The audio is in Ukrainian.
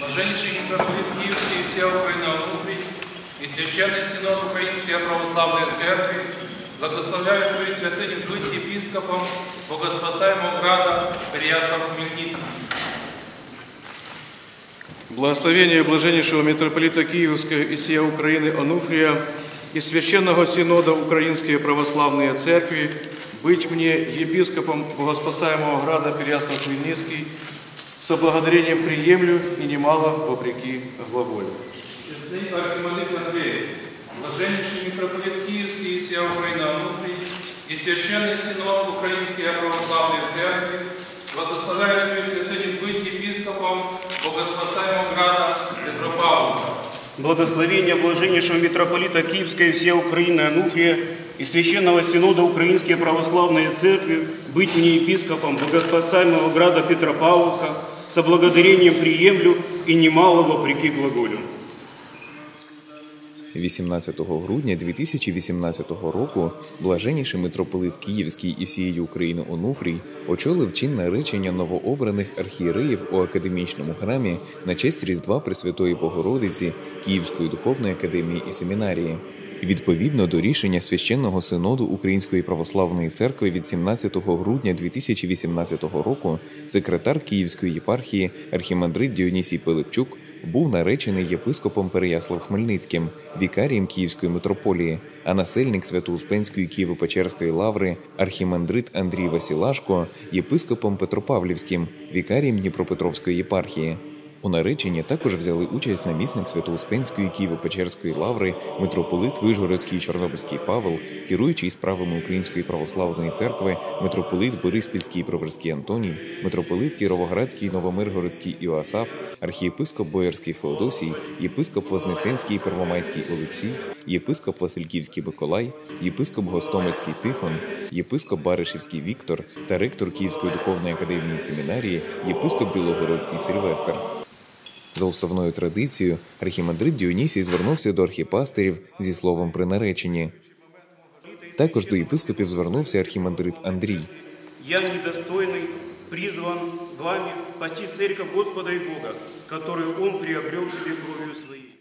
Блаженнейший митрополит Киевский и вся Украина Онуфрий и Священный Синод Украинской Православной Церкви благословляют Твою святыню быть епископом Богоспасаемого града Переяслав Хмельницкий. Благословение блаженнейшего митрополита Киевского и сия Украины Онуфрия и Священного Синода Украинские Православные Церкви быть мне епископом Богоспасаемого града Переяслав Хмельницкий со благодарением приемлю и немало вопреки глаголю. Честный архимандрит Андрей, блаженнейший митрополит Киевский и вся Украина Онуфрий и Священный Синод Украинской Православной Церкви благословляют Твою святыню быть епископом Богоспасаемого града Петропавловка. Благословение блаженнейшего митрополита Киевской всей Украины Ануфрия и Священного Синода Украинские Православные Церкви быть мне епископом Богоспасаемого града Петропавловка со благодарением приемлю и немало вопреки глаголю. 18 грудня 2018 року блаженніший митрополит Київський і всієї України Онуфрій очолив чинне речення новообраних архієреїв у академічному храмі на честь Різдва Пресвятої Богородиці Київської духовної академії і семінарії. Відповідно до рішення священного синоду Української православної церкви від 17 грудня 2018 року, секретар Київської єпархії архімандрит Діонісій Пилипчук був наречений єпископом Переяслав Хмельницьким, вікарієм Київської митрополії, а насельник Свято-Успенської Києво-Печерської лаври архімандрит Андрій Васілашко єпископом Петропавлівським, вікарієм Дніпропетровської єпархії. У нареченні також взяли участь намісник Свято-Успенської Києво-Печерської лаври, митрополит Вижгородський Чорнобильський Павел, керуючий справами Української православної церкви, митрополит Бориспільський Проверський Антоній, митрополит Кіровоградський Новомиргородський Іоасаф, архієпископ Боярський Феодосій, єпископ Вознесенський Первомайський Олексій, єпископ Васильківський Миколай, єпископ Гостомельський Тихон, єпископ Баришівський Віктор та ректор Київської духовної академії семінарії, єпископ Білогородський Сильвестр. За уставною традицією, архімандрит Діонісій звернувся до архіпастерів зі словом при нареченні. Також до єпископів звернувся архімандрит Андрій. Я недостойний призван вами пасти церковь Господа і Бога, которую Он приобрел себе кров'ю своей.